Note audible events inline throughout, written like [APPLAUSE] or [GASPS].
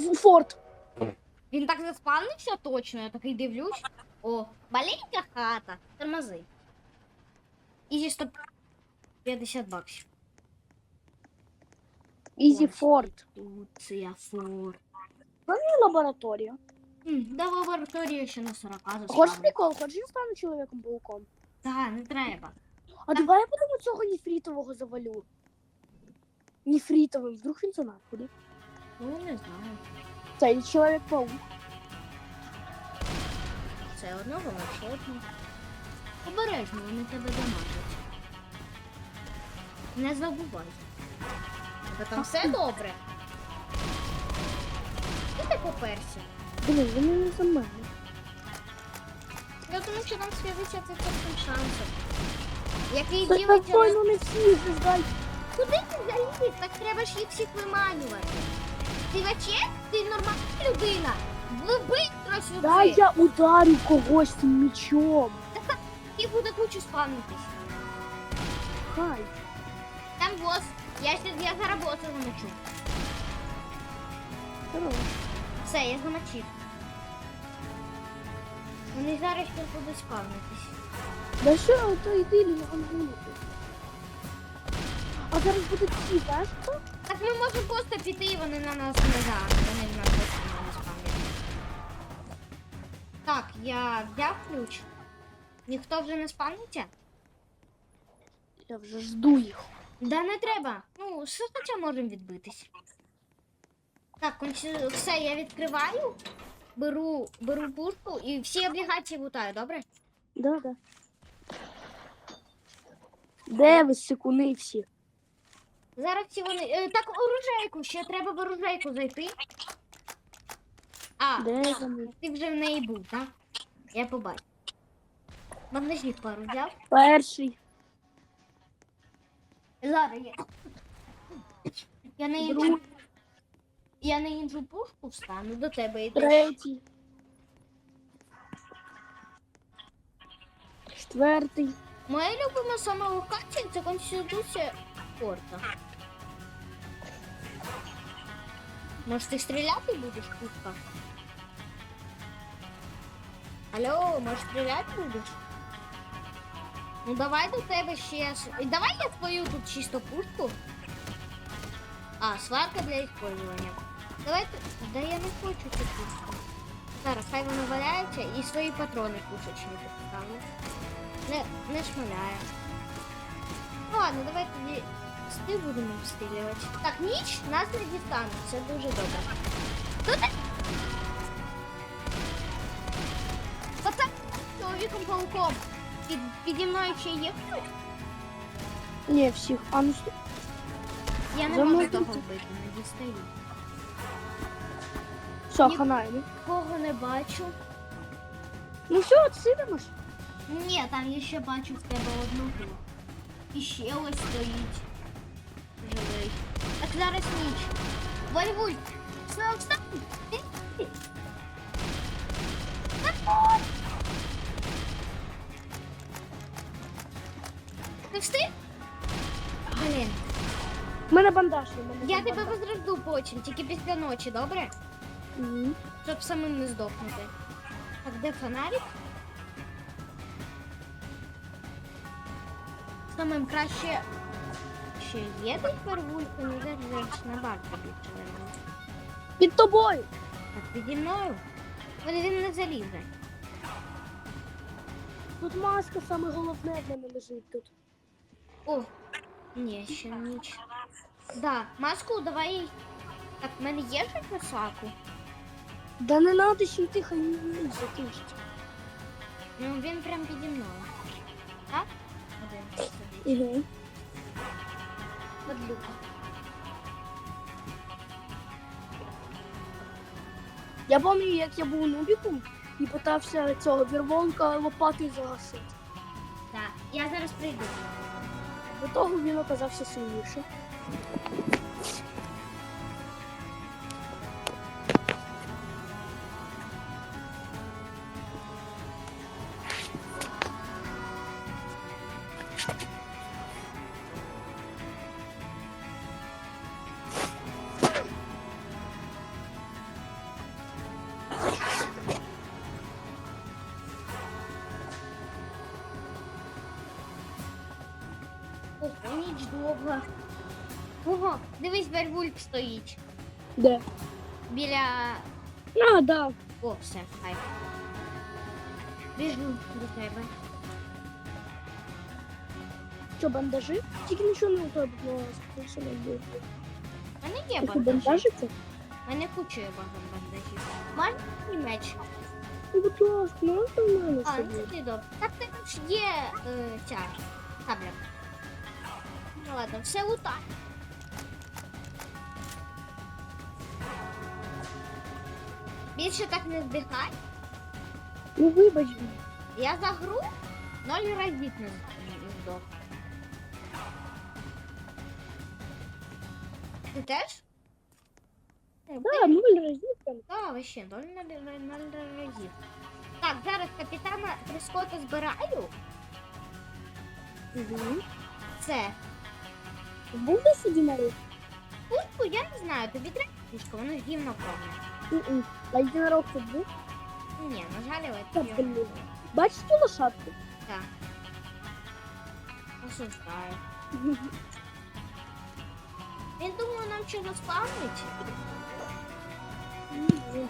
Форт. Він так заспавнився точно, я такий дивлюсь. О, маленька хата. Тормози. Ізі 150 баксів. Ізі форт. Тут це я фор. І лабораторія. М, Да лабораторія ще на 40 Хочеш заспавнив. прикол? Хочеш я стану чоловіком пауком? Та, не треба. А давай я потім цього ніфрітового завалю. Ніфрітовим, вдруг він за нас буде. Ну, не знаю. Цей чоловік паук. Це одного маршруту. Обережно, вони тебе дамажать. Не забувай. Та там все добре. Ти ти поперся. Блін, він не за мене. Я думаю, що нам связиться це цим шансом. Який ну не всі здай. Куди ти заліз? Так треба ж їх всіх виманювати. Ти ваче? Ти нормальна людина. Вибитро сюди. Дай я ударю когось цим мечом. І буде кучу спавнитись. Хай. Там бос. Я, ще- я зараз боса замочу. Хорош. Все, я замочив. Вони зараз ще будуть спавнитись. Да що, то йди гонити. А зараз буде всі? Так ми можемо просто піти і вони на нас не за. Вони в нас просто не спавняться. Так, я взяв ключ. Ніхто вже не спавниться? Я вже жду їх. Да не треба. Ну, все хоча можемо відбитись. Так, все, я відкриваю, беру, беру пушку і всі облігації лутаю, добре? Да, да. Де ви секуни всі? Зараз всі вони. Е, так, оружейку, ще треба в оружейку зайти. А, Де ти вже в неї був, так? Я побачив. Бандажник пару взяв. Перший, Зараз я. Я на іншу, я на іншу пушку встану, до тебе йду. третій. Четвертий. Моя любима саме локація це конституція порта. Може ти стріляти будеш, пушка? Алло, може стріляти будеш? Ну давай до тебе ще. с- І Давай я твою тут чисто пушку. А, сварка для использования. Давай ти. Да я не хочу цю пушку. Зараз хай вона валяється і свої патрони пушечні підставлю. Не, не шмаляє. Ладно, давай тоді сти будемо обстрілювати. Так, ніч нас не дістане, це дуже добре. Пацан, з чоловіком пауком. Під, піді мною ще є хтось? Ні, всіх. А ну стой. Я не можу того вбити, не дістаю. Все, Ні. хана йому. Кого не бачу? Ну все, отсидимо ж. Ні, там я ще бачу в тебе одного. І ще ось стоїть. Живий. Так зараз ніч. Вольвуль. Снова встань. Ти- ти. Заходь. Ти встиг? Блін. У мене бандаж. у мене Я там тебе бандаж. возрожду потім, тільки після ночі, добре? Мгм. Щоб самим не здохнути. Так, де фонарик? Самим краще. Ще є вервульку, ну держиш на бар більше вервульку. Під тобою. Так, піді мною. Але він не залізе. Тут маска саме головне в мене лежить тут. О, ні, ще ніч. Да, маску давай. Так, в мене є щось на саку? Да не надо ще йти, хай не закінчить. Ну він прям піді мною. Так? Один. Угу. Подлюка. Я пам'ятаю, як я був нубіком і питався цього вірволка лопатою загасити. Так, я зараз прийду. До того він оказався сильніший. Ніч довга. Ого, дивись, вервульф стоїть. Де? Біля. А, да. О, все, хай. Біжу до тебе. Що, бандажи? Тільки нічого не треба було більше не буде. У мене є Ти бандажі. бандажиться? У мене куча є багато бандажів. Маленький меч. Ну, будь ласка, можна в мене А, собі? ну ти добре. Так ти ж є е, ця табля. Ладно, все лутай. Більше так не здихай. Ну, вибач. Я за гру ноль разів не здох. Ти теж? Да, нуль разів там. Так, вообще, ноль ноль ноль ноль разів. Так, зараз капітана Прискота збираю. Угу. Це. Був десь єдинорог? Пушку я не знаю, тобі треба пушка, воно ж гімно повне. М-м. А єдинорог тут був? Ні, на жаль, але Так, його- блін. Бачиш цю лошадку? Так. Осуждаю. [LAUGHS] Він думає нам що заспавнить. Ні.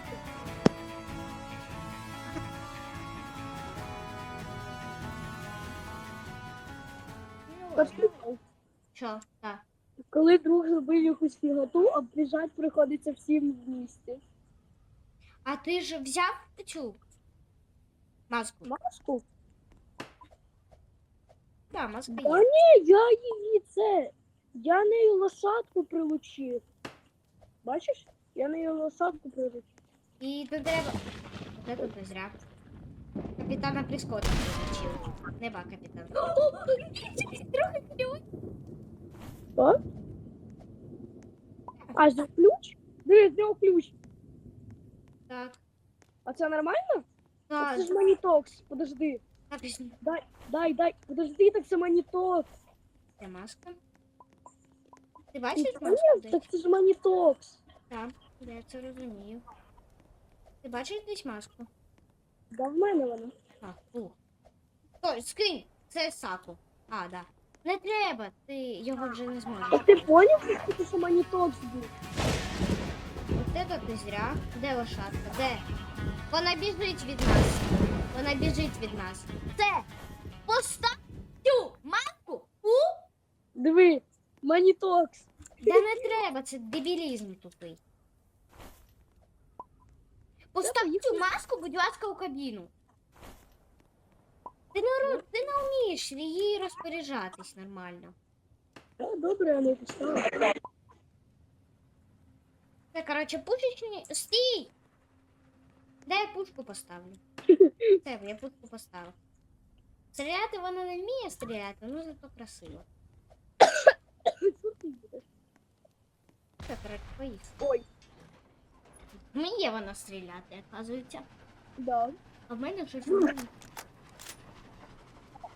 Що? Так. Коли друг зробив якусь фіготу, обіжать приходиться всім в місті. А ти ж взяв цю маску? Маску? Так, маска Та є. ні, я її це. Я нею лошадку прилучив. Бачиш? Я нею лошадку прилучив. І тут треба. Де тут не зря? Капітана Прискота призначив. Неба капітана. [GASPS] Трохи. Що? А, за ключ? Диви, з нього ключ. Так. А це нормально? Так, Це ж манітокс. Подожди. так. Дай, дай, дай. Подожди, так це манітокс. Це маска. Ти бачиш маску? десь? Так це ж манітокс. Так, я це розумію. Ти бачиш десь маску? Да в мене вона. А, фу. Стой, скинь! Це саку. А, да. Не треба, ти його вже не зможеш. А ти поняв, що це що манітокс був? От це ти зря. Де лошадка? Де? Вона біжить від нас. Вона біжить від нас. Це! Постав цю маску у... Диви, манітокс. Да не треба, це дебілізм тупий. Постав цю маску, будь ласка, у кабіну. не вмієш її розпоряджатись нормально. А, добре, я не поставила. Це, коротше, пушечні. Стій! Де я пушку поставлю? [LAUGHS] Це, я пушку поставив. Стріляти вона не вміє стріляти, ну зато красиво. Що ти будеш? Це, коротше, поїхали. Ой, Вміє вона стріляти, оказується. да. А в мене щось [LAUGHS]не вміє.